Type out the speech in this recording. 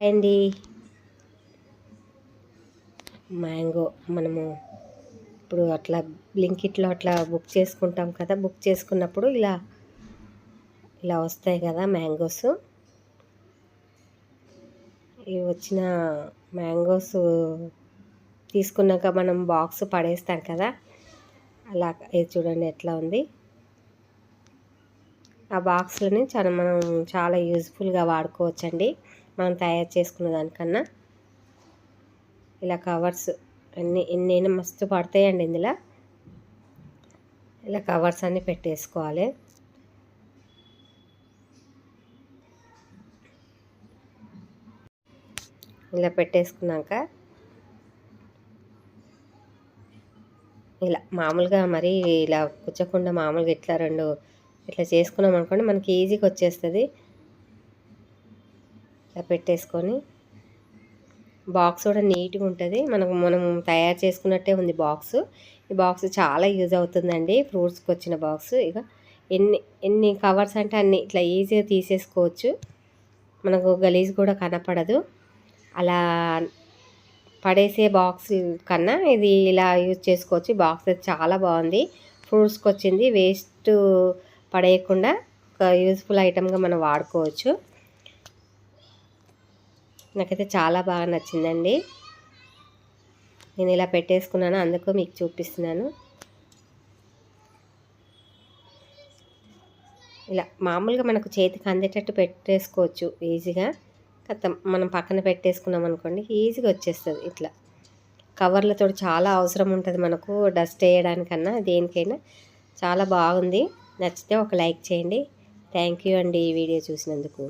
అండి. మ్యాంగో మనము ఇప్పుడు అట్లా బ్లింకిట్లో అట్లా బుక్ చేసుకుంటాం కదా బుక్ చేసుకున్నప్పుడు ఇలా ఇలా వస్తాయి కదా మ్యాంగోస్. ఇవి వచ్చిన మ్యాంగోస్ తీసుకున్నాక మనం బాక్స్ పడేస్తాం కదా అలా ఇది చూడండి ఎట్లా ఉంది. ఆ బాక్స్లని చాలా మనం చాలా యూజ్ఫుల్గా వాడుకోవచ్చండి. మనం తయారు చేసుకున్న దానికన్నా ఇలా కవర్స్ అన్ని ఎన్నైనా మస్తు పడతాయండి ఇందులో. ఇలా కవర్స్ అన్నీ పెట్టేసుకోవాలి. ఇలా పెట్టేసుకున్నాక ఇలా మామూలుగా మరి ఇలా కుచ్చకుండా మామూలుగా ఇట్లా రెండు ఇట్లా చేసుకున్నాం అనుకోండి మనకి ఈజీగా వచ్చేస్తుంది. ఇలా పెట్టేసుకొని బాక్స్ కూడా నీట్గా ఉంటుంది. మనకు మనం తయారు చేసుకున్నట్టే ఉంది బాక్స్. ఈ బాక్స్ చాలా యూజ్ అవుతుందండి. ఫ్రూట్స్కి వచ్చిన బాక్స్. ఇక ఎన్ని ఎన్ని కవర్స్ అంటే అన్ని ఇట్లా ఈజీగా తీసేసుకోవచ్చు. మనకు గలీజ్ కూడా కనపడదు. అలా పడేసే బాక్స్ కన్నా ఇది ఇలా యూజ్ చేసుకోవచ్చు. బాక్స్ చాలా బాగుంది. ఫ్రూట్స్కి వచ్చింది. వేస్ట్ పడేయకుండా ఒక యూస్ఫుల్ ఐటమ్గా మనం వాడుకోవచ్చు. నాకైతే చాలా బాగా నచ్చిందండి. నేను ఇలా పెట్టేసుకున్నాను అందుకు మీకు చూపిస్తున్నాను. ఇలా మామూలుగా మనకు చేతికి అందేటట్టు పెట్టేసుకోవచ్చు ఈజీగా. మనం పక్కన పెట్టేసుకున్నాం అనుకోండి ఈజీగా వచ్చేస్తుంది ఇట్లా. కవర్లతో చాలా అవసరం ఉంటుంది మనకు డస్ట్ వేయడానికన్నా దేనికైనా. చాలా బాగుంది. నచ్చితే ఒక లైక్ చేయండి. థ్యాంక్ యూ అండి ఈ వీడియో చూసినందుకు.